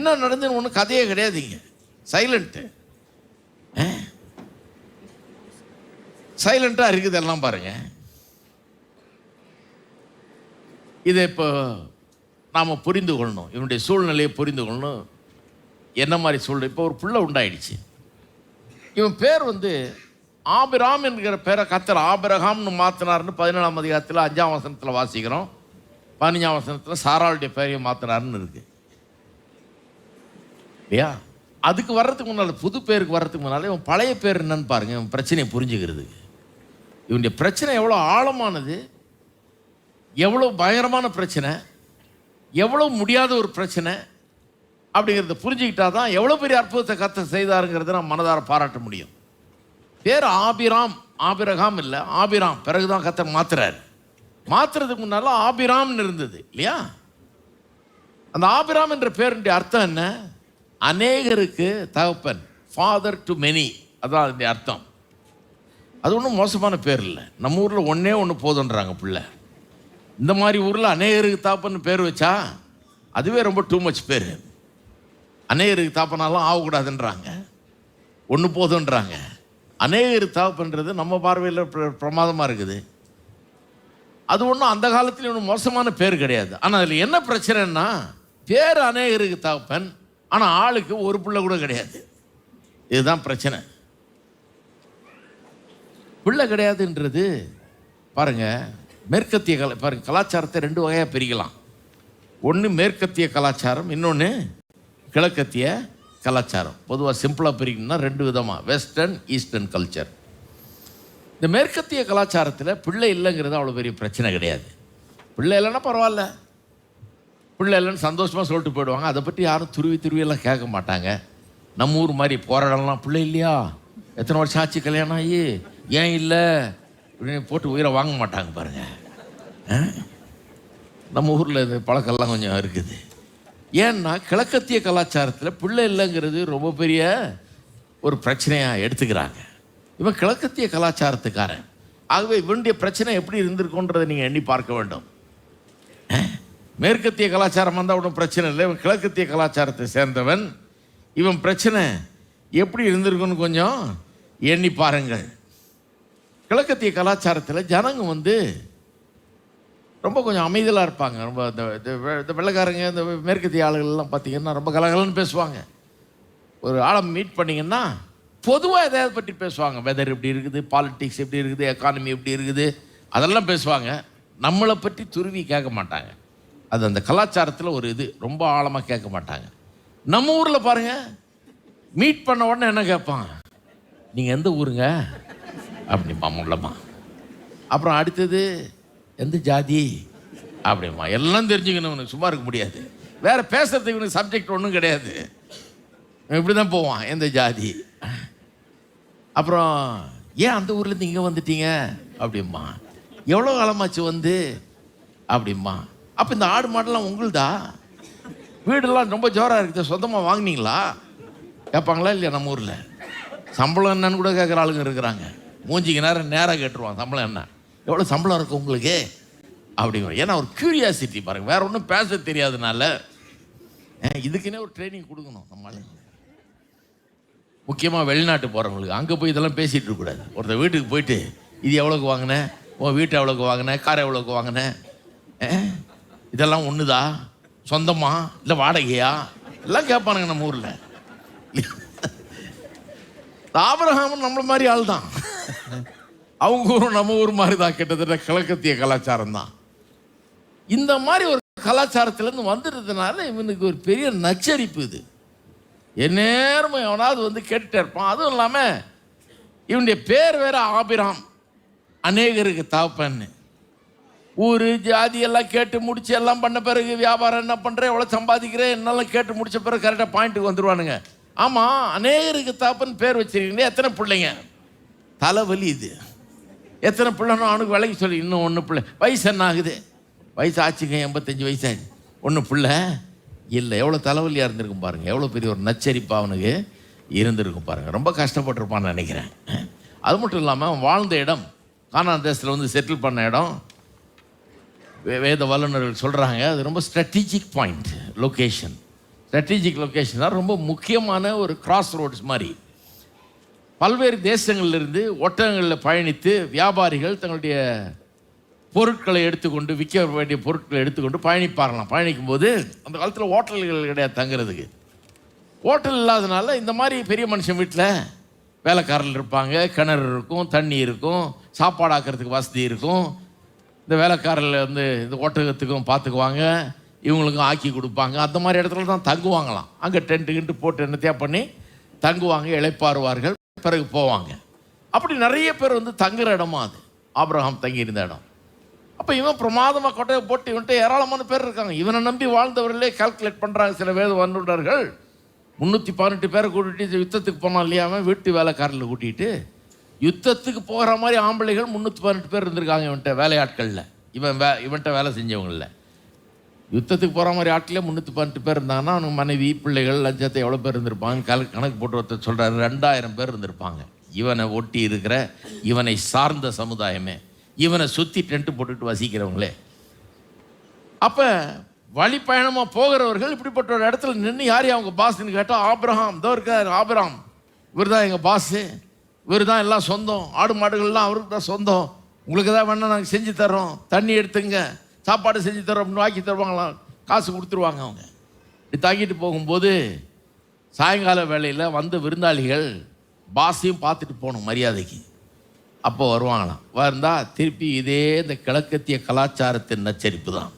என்ன நடந்துன்னு ஒன்றும் கதையே கிடையாதுங்க. சைலண்ட்டு சைலண்ட்டாக இருக்குது எல்லாம் பாருங்க. இதை இப்போ நாம் புரிந்து கொள்ளணும். இவனுடைய சூழ்நிலையை புரிந்து கொள்ளணும். என்ன மாதிரி சூழ்நிலை? இப்போ ஒரு பிள்ளை உண்டாயிடுச்சு. இவன் பேர் வந்து ஆபிராம் என்கிற பேரை கத்தர் ஆபிரகாம்னு மாற்றினார்னு பதினேழாம் அதிகாரத்தில் அஞ்சாம் வசனத்தில் வாசிக்கிறோம். பதினஞ்சாம் வசனத்தில் சாராளுடைய பேரையும் மாற்றினார்னு இருக்குது இல்லையா? அதுக்கு வர்றதுக்கு முன்னால் புது பேருக்கு வர்றதுக்கு முன்னால் இவன் பழைய பேர் என்னன்னு பாருங்க இவன் பிரச்சனையை புரிஞ்சுக்கிறதுக்கு. இவனுடைய பிரச்சனை எவ்வளோ ஆழமானது எவ்வளோ பயங்கரமான பிரச்சனை எவ்வளோ முடியாத ஒரு பிரச்சனை அப்படிங்கிறத புரிஞ்சுக்கிட்டா தான் எவ்வளோ பெரிய அற்புதத்தை கத்த செய்தாருங்கிறத நான் மனதார பாராட்ட முடியும். பேர் ஆபிராம் ஆபிரகாம் இல்லை ஆபிராம். பிறகுதான் கத்தை மாத்துறாரு. மாத்துறதுக்கு முன்னால் ஆபிராம்னு இருந்தது இல்லையா? அந்த ஆபிராம் என்ற பேருடைய அர்த்தம் என்ன? அநேகருக்கு தகப்பன் ஃபாதர் டு மெனி அதான் அதனுடைய அர்த்தம். அது ஒன்றும் மோசமான பேர் இல்லை. நம்ம ஊரில் ஒன்றே ஒன்று போதுன்றாங்க பிள்ளை. இந்த மாதிரி ஊரில் அநேகருக்கு தாப்பன்னு பேர் வச்சா அதுவே ரொம்ப டூ மச் பேர். அநேகருக்கு தாப்பனாலும் ஆகக்கூடாதுன்றாங்க. ஒன்று போதுன்றாங்க. அநேகருக்கு தாப்பன்றது நம்ம பார்வையில் பிரமாதமாக இருக்குது. அது ஒன்றும் அந்த காலத்துலேயும் ஒன்றும் மோசமான பேர் கிடையாது. ஆனால் அதில் என்ன பிரச்சனைன்னா பேர் அநேகருக்கு தாப்பன் ஆனால் ஆளுக்கு ஒரு பிள்ளை கூட கிடையாது. இதுதான் பிரச்சனை. பிள்ளை கிடையாதுன்றது பாருங்க மேற்கத்திய கல பாருங்க கலாச்சாரத்தை ரெண்டு வகையாக பிரிக்கலாம். ஒன்று மேற்கத்திய கலாச்சாரம் இன்னொன்று கிழக்கத்திய கலாச்சாரம். பொதுவாக சிம்பிளாக பிரிக்கணும்னா ரெண்டு விதமாக வெஸ்டர்ன் ஈஸ்டர்ன் கல்ச்சர் இந்த மேற்கத்திய கலாச்சாரத்தில் பிள்ளை இல்லைங்கிறது அவ்வளோ பெரிய பிரச்சனை கிடையாது. பிள்ளை இல்லைன்னா பரவாயில்ல. பிள்ளை இல்லைன்னு சந்தோஷமாக சொல்லிட்டு போயிடுவாங்க. அதை பற்றி யாரும் துருவி துருவியெல்லாம் கேட்க மாட்டாங்க. நம்ம ஊர் மாதிரி போராடலாம். பிள்ளை இல்லையா? எத்தனை வருஷம் ஆச்சு கல்யாணம் ஆகி? ஏன் இல்லை? அப்படின்னு போட்டு உயிரை வாங்க மாட்டாங்க பாருங்கள் நம்ம ஊரில் இந்த பழக்கம்லாம் கொஞ்சம் இருக்குது. ஏன்னா கிழக்கத்திய கலாச்சாரத்தில் பிள்ளை இல்லைங்கிறது ரொம்ப பெரிய ஒரு பிரச்சனையாக எடுத்துக்கிறாங்க. இவன் கிழக்கத்திய கலாச்சாரத்துக்காரன். ஆகவே இவனுடைய பிரச்சனை எப்படி இருந்திருக்குன்றதை நீங்கள் எண்ணி பார்க்க வேண்டும். மேற்கத்திய கலாச்சாரம் வந்தால் ஒன்றும் பிரச்சனை இல்லை. இவன் கிழக்கத்திய கலாச்சாரத்தை சேர்ந்தவன். இவன் பிரச்சனை எப்படி இருந்திருக்குன்னு கொஞ்சம் எண்ணி பாருங்கள். கிழக்கத்திய கலாச்சாரத்தில் ஜனங்க வந்து ரொம்ப கொஞ்சம் அமைதியாக இருப்பாங்க. ரொம்ப இந்த இந்த இந்த வெள்ளைக்காரங்க இந்த மேற்கத்திய ஆளுகள்லாம் பார்த்தீங்கன்னா ரொம்ப கலகலன்னு பேசுவாங்க. ஒரு ஆளை மீட் பண்ணிங்கன்னா பொதுவாக எதாவது பற்றி பேசுவாங்க. வெதர் எப்படி இருக்குது பாலிட்டிக்ஸ் எப்படி இருக்குது எக்கானமி எப்படி இருக்குது அதெல்லாம் பேசுவாங்க. நம்மளை பற்றி துருவி கேட்க மாட்டாங்க. அது அந்த கலாச்சாரத்தில் ஒரு இது ரொம்ப ஆழமாக கேட்க மாட்டாங்க. நம்ம ஊரில் பாருங்க மீட் பண்ண உடனே என்ன கேட்பான்? நீங்கள் எந்த ஊருங்க? அப்படிம்மா முள்ளம்மா. அப்புறம் அடுத்தது எந்த ஜாதி? அப்படிம்மா எல்லாம் தெரிஞ்சுக்கணும் இவனுக்கு சும்மா இருக்க முடியாது. வேற பேசுறதுக்கு இவனுக்கு சப்ஜெக்ட் ஒன்றும் கிடையாது. இப்படி தான் போவான் எந்த ஜாதி? அப்புறம் ஏன் அந்த ஊர்லேருந்து இங்கே வந்துட்டீங்க? அப்படிம்மா எவ்வளோ காலமாச்சு வந்து? அப்படிம்மா அப்போ இந்த ஆடு மாடெல்லாம் உங்களுதா? வீடெல்லாம் ரொம்ப ஜோராக இருக்குது. சொந்தமாக வாங்குனீங்களா? கேட்பாங்களா இல்லையா நம்ம ஊரில்? சம்பளம் என்னன்னு கூட கேட்குற ஆளுங்க இருக்கிறாங்க. மூஞ்சிக்கு நேரம் நேராக கேட்டுருவான். சம்பளம் என்ன? எவ்வளோ சம்பளம் இருக்கு உங்களுக்கு? அப்படிங்கிற ஏன்னா ஒரு க்யூரியாசிட்டி பாருங்க. வேற ஒன்றும் பேச தெரியாதனால. இதுக்குன்னே ஒரு ட்ரைனிங் கொடுக்கணும் நம்மளால முக்கியமாக வெளிநாட்டு போகிறவங்களுக்கு அங்கே போய் இதெல்லாம் பேசிகிட்டு இருக்கக்கூடாது ஒருத்தர் வீட்டுக்கு போயிட்டு இது எவ்வளோக்கு வாங்கினேன் உன் வீட்டை எவ்வளோக்கு வாங்கினேன் கார் எவ்வளோக்கு வாங்கினேன் இதெல்லாம் ஒன்றுதா சொந்தமா? இல்லை வாடகையா? எல்லாம் கேட்பானுங்க நம்ம ஊரில். ஆபரகாமன் நம்மள மாதிரி ஆள் தான் அவங்க ஊரும் நம்ம ஊர் மாதிரி தான் கிட்டத்தட்ட கிழக்கத்திய கலாச்சாரம் தான் இந்த மாதிரி ஒரு கலாச்சாரத்திலேருந்து வந்துடுறதுனால இவனுக்கு ஒரு பெரிய நச்சரிப்பு இது. எந்நேரமும் எவனாவது வந்து கேட்டுட்டே இருப்பான். அதுவும் இல்லாமல் இவனுடைய பேர் வேற ஆபிராம் அநேகருக்கு தாப்பன்னு. ஊர் ஜாதி எல்லாம் கேட்டு முடிச்சு எல்லாம் பண்ண பிறகு வியாபாரம் என்ன பண்ணுறேன் எவ்வளோ சம்பாதிக்கிறேன்? என்னெல்லாம் கேட்டு முடிச்ச பிறகு கரெக்டாக பாயிண்ட்டுக்கு வந்துடுவானுங்க ஆமாம் அநேகருக்கு தாப்பன் பேர் வச்சிருக்கீங்களே எத்தனை பிள்ளைங்க? தலைவலி இது. எத்தனை பிள்ளைனோ அவனுக்கு விலைக்கு சொல்லி இன்னும் ஒன்று பிள்ளை. வயசு என்ன ஆகுது? வயசு ஆச்சுங்க எண்பத்தஞ்சு வயசாச்சு. ஒன்று பிள்ளை? இல்லை எவ்வளோ தலைவலியாக இருந்திருக்கும் பாருங்க. எவ்வளோ பெரிய ஒரு நச்சரிப்பு அவனுக்கு இருந்திருக்கும் பாருங்க. ரொம்ப கஷ்டப்பட்டிருப்பான்னு நினைக்கிறேன். அது மட்டும் இல்லாமல் அவன் வாழ்ந்த இடம் கானான் தேசத்தில் வந்து செட்டில் பண்ண இடம் வேத வல்லுநர்கள் சொல்கிறாங்க அது ரொம்ப strategic point location strategic location தான் ரொம்ப முக்கியமான ஒரு கிராஸ் ரோட்ஸ் மாதிரி. பல்வேறு தேசங்களிலிருந்து ஒட்டகங்களில் பயணித்து வியாபாரிகள் தங்களுடைய பொருட்களை எடுத்துக்கொண்டு விற்க வேண்டிய பொருட்களை எடுத்துக்கொண்டு பயணிப்பாரலாம் பயணிக்கும் போது அந்த காலத்தில் ஹோட்டல்கள் கிடையாது தங்குறதுக்கு. ஹோட்டல் இல்லாதனால இந்த மாதிரி பெரிய மனுஷன் வீட்டில் வேலைக்காரர்கள் இருப்பாங்க கிணறு இருக்கும் தண்ணி இருக்கும் சாப்பாடு ஆக்கிறதுக்கு வசதி இருக்கும் இந்த வேலைக்காரர்கள் வந்து இந்த ஓட்டகத்துக்கும் பார்த்துக்குவாங்க. இவங்களுக்கும் ஆக்கி கொடுப்பாங்க. அந்த மாதிரி இடத்துல தான் தங்குவாங்களாம். அங்கே டென்ட்டு கிண்டு போட்டு என்னத்தையா பண்ணி தங்குவாங்க இழைப்பாருவார்கள் பிறகு போவாங்க. அப்படி நிறைய பேர் வந்து தங்குற இடமா அது. ஆப்ரஹாம் தங்கியிருந்த இடம். அப்போ இவன் பிரமாதமாக கொட்டையை போட்டு இவன்ட்டு ஏராளமான பேர் இருக்காங்க. இவனை நம்பி வாழ்ந்தவர்களே கால்குலேட் பண்ணுறாங்க சில வேத வல்லுநர்கள் முந்நூற்றி பதினெட்டு பேரை கூட்டிகிட்டு யுத்தத்துக்கு போனான் இல்லையா அவன்? வீட்டு வேலைக்காரில் கூட்டிகிட்டு யுத்தத்துக்கு போகிற மாதிரி ஆம்பளைகள் முந்நூற்றி பதினெட்டு பேர் இருந்திருக்காங்க இவன்கிட்ட வேலையாட்களில். இவன் வே இவன்கிட்ட வேலை செஞ்சவங்களில். யுத்தத்துக்கு போகிற மாதிரி ஆட்களே முந்நூற்றி பன்னெண்டு பேர் இருந்தாங்கன்னா அவனுக்கு மனைவி பிள்ளைகள் லஞ்சத்தை எவ்வளோ பேர் இருந்திருப்பாங்க? கல கணக்கு போட்டு ஒருத்தர் சொல்கிறாரு ரெண்டாயிரம் பேர் இருந்திருப்பாங்க. இவனை ஒட்டி இருக்கிற இவனை சார்ந்த சமுதாயமே இவனை சுற்றி டென்ட்டு போட்டுட்டு வசிக்கிறவங்களே. அப்போ வழி பயணமாக போகிறவர்கள் இப்படிப்பட்ட ஒரு இடத்துல நின்று யார் அவங்க பாஸ்ன்னு கேட்டால் ஆப்ரஹாம் இதோ இருக்கார் ஆப்ரஹாம் இவர் தான் எங்கள் பாஸு இவர் தான் எல்லாம் சொந்தம். ஆடு மாடுகள்லாம் அவருக்கு தான் சொந்தம். உங்களுக்கு தான் வேணால் நாங்கள் செஞ்சு தர்றோம். தண்ணி எடுத்துங்க. சாப்பாடு செஞ்சு தர்றோம் அப்படின்னு வாக்கி தருவாங்களாம் காசு கொடுத்துருவாங்க அவங்க. இப்படி தாங்கிட்டு போகும்போது சாயங்கால வேலையில் வந்த விருந்தாளிகள் பாஸையும் பார்த்துட்டு போகணும் மரியாதைக்கு. அப்போ வருவாங்களாம். வந்தால் திருப்பி இதே இந்த கிழக்கத்திய கலாச்சாரத்தின் நச்சரிப்பு தான்.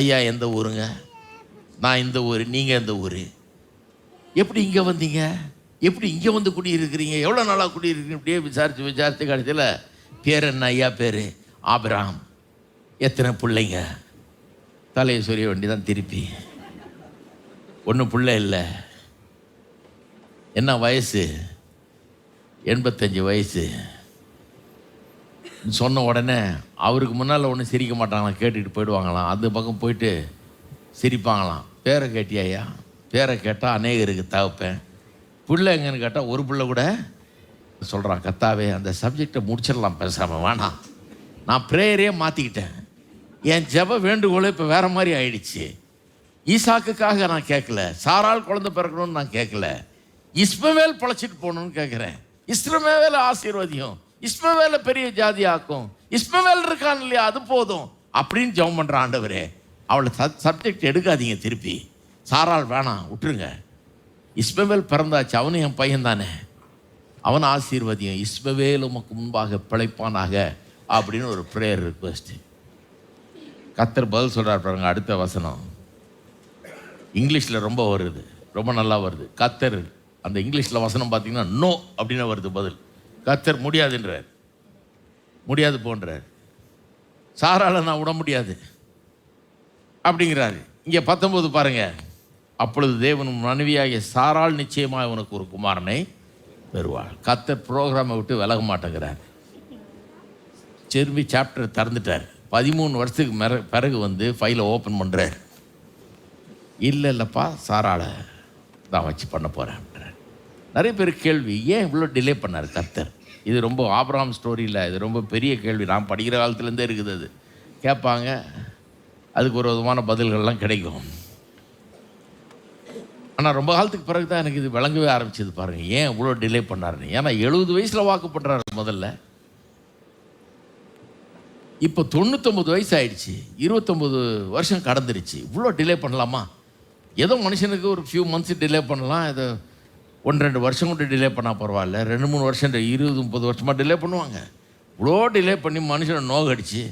ஐயா எந்த ஊருங்க? நான் இந்த ஊர் நீங்கள் எந்த ஊர்? எப்படி இங்கே வந்தீங்க? எப்படி இங்கே வந்து குடியிருக்கிறீங்க? எவ்வளோ நாளாக குடியிருக்கிறீங்க? இப்படியே விசாரித்து விசாரித்து கடைசியில் பேர் என்ன ஐயா பேர்? ஆபிராம். எத்தனை பிள்ளைங்க? தலையை சொரிய வேண்டியதான் திருப்பி. ஒன்றும் பிள்ளை இல்லை. என்ன வயசு? எண்பத்தஞ்சு வயசு. சொன்ன உடனே அவருக்கு முன்னால் ஒன்றும் சிரிக்க மாட்டாங்களாம் கேட்டுட்டு போயிடுவாங்களாம். அந்த பக்கம் போயிட்டு சிரிப்பாங்களாம். பேரை கேட்டியாயா பேரை கேட்டால் அநேகருக்கு தகப்பேன். பிள்ளை எங்கன்னு கேட்டால் ஒரு பிள்ளை கூட சொல்கிறான் கத்தாவே அந்த சப்ஜெக்டை முடிச்சிடலாம் பேசாமல் வேணாம் நான் ப்ரேயரே மாற்றிக்கிட்டேன் என் ஜெப வேண்டுகோளே இப்போ வேற மாதிரி ஆயிடுச்சு. ஈசாக்குக்காக நான் கேட்கல சாரால் குழந்தை பிறக்கணும்னு நான் கேட்கல இஸ்மவேல் பிழைச்சிட்டு போகணும்னு கேட்குறேன் இஸ்மவேல ஆசீர்வதியும் இஸ்மவேல பெரிய ஜாதி ஆக்கும் இஸ்மவேல் இருக்கான் இல்லையா அது போதும் அப்படின்னு ஜெபம் பண்ணுற ஆண்டவரே. அவளை சப்ஜெக்ட் எடுக்காதீங்க திருப்பி. சாரால் வேணாம் விட்டுருங்க. இஸ்மவேல் பிறந்தாச்சு. அவனும் என் பையன் தானே அவன் ஆசீர்வதியும். இஸ்மவேல் உமக்கு முன்பாக பிழைப்பானாக அப்படின்னு ஒரு ப்ரேயர் ரிக்வெஸ்ட் கத்தர் பதில் சொல்கிறார் பாருங்க அடுத்த வசனம். இங்கிலீஷில் ரொம்ப வருது. ரொம்ப நல்லா வருது. கத்தர் அந்த இங்கிலீஷில் வசனம் பார்த்தீங்கன்னா நோ அப்படின்னு வருது பதில். கத்தர் முடியாதுன்றார். முடியாது போன்றார். சாரால நான் விட முடியாது. அப்படிங்கிறாரு. இங்கே பத்தொம்போது பாருங்கள் அப்பொழுது தேவன் மனைவியாகிய சாரால் நிச்சயமாக உனக்கு ஒரு குமாரனை பெறுவாள் கத்த ப்ரோக்ராமை விட்டு விலக மாட்டேங்கிறார். திரும்பி சாப்டர் திறந்துட்டார். பதிமூணு வருஷத்துக்கு மேற பிறகு வந்து ஃபைலை ஓப்பன் பண்ணுறார் இல்லை இல்லைப்பா சாரால் தான் வச்சு பண்ண போகிறேன் நிறைய பேர் கேள்வி ஏன் இவ்வளோ டிலே பண்ணார் கர்த்தர்? இது ரொம்ப ஆப்ராம் ஸ்டோரியில் இது ரொம்ப பெரிய கேள்வி. நான் படிக்கிற காலத்துலேருந்தே இருக்குது அது. கேட்பாங்க அதுக்கு ஒரு விதமான பதில்கள்லாம் கிடைக்கும். ஆனால் ரொம்ப காலத்துக்கு பிறகு தான் எனக்கு இது விளங்கவே ஆரம்பிச்சது பாருங்கள் ஏன் இவ்வளோ டிலே பண்ணாருன்னு? ஏன்னா எழுபது வயசில் வாக்கு பண்ணுறாரு முதல்ல. இப்போ தொண்ணூத்தொம்பது வயசு ஆயிடுச்சு இருபத்தொம்பது வருஷம் கடந்துருச்சு. இவ்வளோ டிலே பண்ணலாமா? ஏதோ மனுஷனுக்கு ஒரு ஃபியூ மந்த்ஸ் டிலே பண்ணலாம். ஏதோ ஒன்று ரெண்டு வருஷம் கூட டிலே பண்ணால் பரவாயில்ல. ரெண்டு மூணு வருஷம் இருபது முப்பது வருஷமாக டிலே பண்ணுவாங்க. இவ்வளோ டிலே பண்ணி மனுஷனை நோகடிச்சு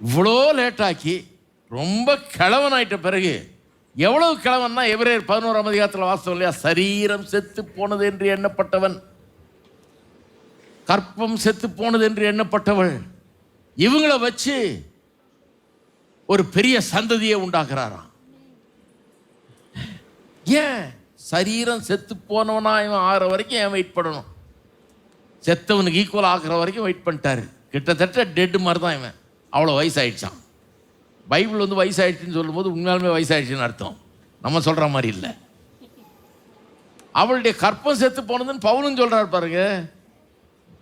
இவ்வளோ லேட்டாக்கி ரொம்ப கிழவனாயிட்ட பிறகு எவ்வளவு கிழவன்னா எவரேர் பதினோராம் அதிகாரத்தில் வாசம் இல்லையா சரீரம் செத்து போனது என்று எண்ணப்பட்டவன் கற்பம் செத்து போனது என்று எண்ணப்பட்டவள். இவங்கள வச்சு ஒரு பெரிய சந்ததியை உண்டாக்குறாராம். ஏன்? சரீரம் செத்து போனவனா இவன் ஆகிற வரைக்கும் ஏன் வெயிட் பண்ணணும்? செத்தவனுக்கு ஈக்குவல் ஆகிற வரைக்கும் வெயிட் பண்ணிட்டாரு. கிட்டத்தட்ட டெட் மாதிரி தான் இவன். அவ்வளோ வயசாயிடுச்சான் பைபிள் வந்து வயசாயிடுச்சுன்னு சொல்லும்போது உண்மையாலுமே வயசாயிடுச்சுன்னு அர்த்தம். நம்ம சொல்கிற மாதிரி இல்லை. அவளுடைய கற்பம் செத்து போனதுன்னு பவுலும் சொல்கிறார் பாருங்க.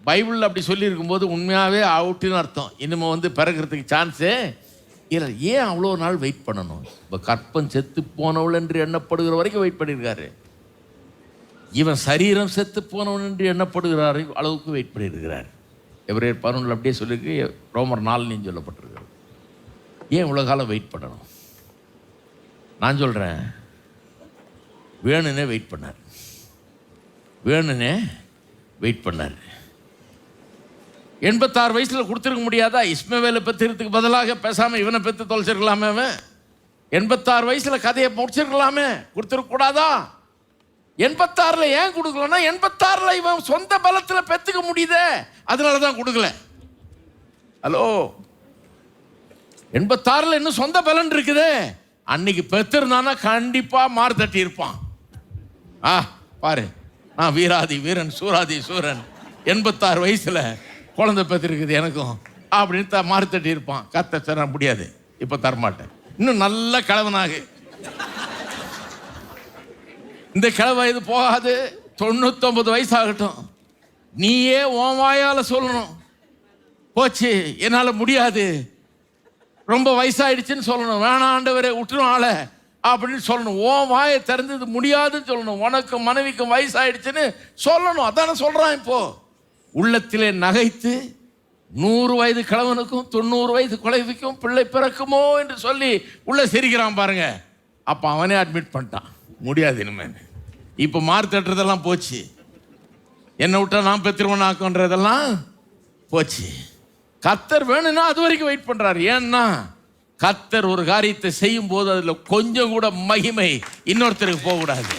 பைபிளில் அப்படி சொல்லியிருக்கும்போது உண்மையாகவே அவுட்டுன்னு அர்த்தம். இனிமேல் வந்து பிறக்கிறதுக்கு சான்ஸே இல்லை. ஏன் அவ்வளோ நாள் வெயிட் பண்ணணும்? இப்போ கற்பம் செத்து போனவள் என்று எண்ணப்படுகிற வரைக்கும் வெயிட் பண்ணியிருக்காரு. இவன் சரீரம் செத்து போனவன் என்று எண்ணப்படுகிறார் அளவுக்கு வெயிட் பண்ணியிருக்கிறார். எவரே பதினொன்றில் அப்படியே சொல்லியிருக்கு. ரோமர் நாலுன்னு சொல்லப்பட்டிருக்கு. ஏன் இவ்வளோ காலம் வெயிட் பண்ணணும்? நான் சொல்கிறேன் வேணுனே வெயிட் பண்ணார். வேணுனே வெயிட் பண்ணார். எண்பத்தாறு வயசில் கொடுத்துருக்க முடியாதா? இஸ்மவேலை பெற்றுறதுக்கு பதிலாக பேசாமல் இவனை பெற்று தொலைச்சிருக்கலாமே அவன். எண்பத்தாறு வயசில் கதையை முடிச்சிருக்கலாமே. கொடுத்துருக்கக்கூடாதா எண்பத்தாறில் ஏன் கொடுக்கலன்னா எண்பத்தாறில் இவன் சொந்த பலத்தில் பெற்றுக்க முடியுதே. அதனால தான் கொடுக்கல. ஹலோ எண்பத்தாறில் இன்னும் சொந்த பலன் இருக்குதே. அன்னைக்கு பெத்திருந்தானா கண்டிப்பாக மாறு தட்டி இருப்பான். ஆ பாரு. ஆ வீராதி வீரன் சூராதி சூரன். எண்பத்தாறு வயசில் குழந்தை பெற்றிருக்குது எனக்கும். அப்படின்னு த மாறு தட்டி இருப்பான். கத்த தர முடியாது. இப்போ தரமாட்டேன். இன்னும் நல்ல கிழவனாகு. இந்த கிழவ இது போகாது. தொண்ணூத்தொம்பது வயசாகட்டும். நீயே உன் வாயால் சொல்லணும். போச்சு. என்னால் முடியாது. ரொம்ப வயசாயிடுச்சுன்னு சொல்லணும். வேணாம் ஆண்டவரே விட்டுரும் ஆளை. அப்படின்னு சொல்லணும். ஓ வாயை திறந்தது முடியாதுன்னு சொல்லணும். உனக்கு மனைவிக்கும் வயசாயிடுச்சுன்னு சொல்லணும். அதானே சொல்கிறான் இப்போ. உள்ளத்திலே நகைத்து நூறு வயது கிழவனுக்கும் தொண்ணூறு வயது குலைவிக்கும் பிள்ளை பிறக்குமோ என்று சொல்லி உள்ளே சிரிக்கிறான் பாருங்க. அப்போ அவனே அட்மிட் பண்ணிட்டான். முடியாது இனிமேல். இப்போ மார்க் தட்டுறதெல்லாம் போச்சு. என்னை விட்டா நான் பெற்றுருவன் ஆக்குன்றதெல்லாம் போச்சு. கத்தர் வேணும்னா அது வரைக்கும் வெயிட் பண்றாரு. ஏன்னா கத்தர் ஒரு காரியத்தை செய்யும் போது அதில் கொஞ்சம் கூட மகிமை இன்னொருத்தருக்கு போகக்கூடாது.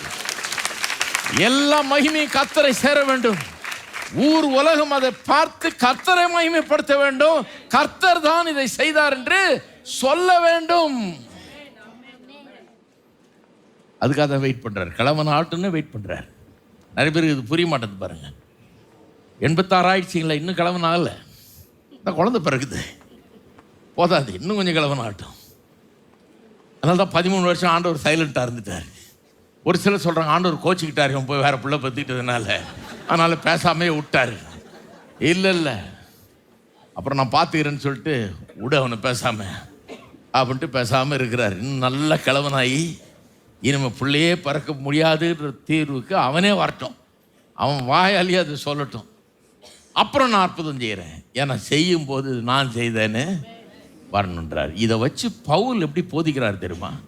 எல்லா மகிமையும் கத்தரை சேர வேண்டும். ஊர் உலகம் அதை பார்த்து கர்த்தரை மகிமைப்படுத்த வேண்டும். கர்த்தர் தான் இதை செய்தார் என்று சொல்ல வேண்டும். அதுக்காக தான் வெயிட் பண்றாரு. கிழவன் ஆட்டுன்னு வெயிட் பண்றாரு. நிறைய பேருக்கு இது புரிய மாட்டேது பாருங்க. எண்பத்தாறு ஆயிடுச்சிங்களா இன்னும் கிழவன் ஆகலை. இந்த குழந்தை பிறகுது போதாது இன்னும் கொஞ்சம் கிழவன் ஆகட்டும். அதனால தான் பதிமூணு வருஷம் ஆண்டவர் சைலண்ட்டாக இருந்துட்டார். ஒரு சிலர் சொல்கிறாங்க ஆண்டவர் கோச்சிக்கிட்டார் இவன் போய் வேறு பிள்ளை பற்றிக்கிட்டதுனால அதனால் பேசாமே விட்டார். இல்லை இல்லை. அப்புறம் நான் பார்த்துக்கிறேன்னு சொல்லிட்டு விட அவனை பேசாமல் அப்படின்ட்டு பேசாமல் இருக்கிறார். இன்னும் நல்ல கிழவனாகி இனிமே பிள்ளையே பறக்க முடியாதுன்ற தீர்வுக்கு அவனே வரட்டும். அவன் வாயாலேயே அது சொல்லட்டும். அப்புறம் நான் அற்புதம் செய்கிறேன் ஏன்னா செய்யும் போது நான் செய்தேன்னு வரணுன்றார் இதை வச்சு பவுல் எப்படி போதிக்கிறார் தெரியுமா?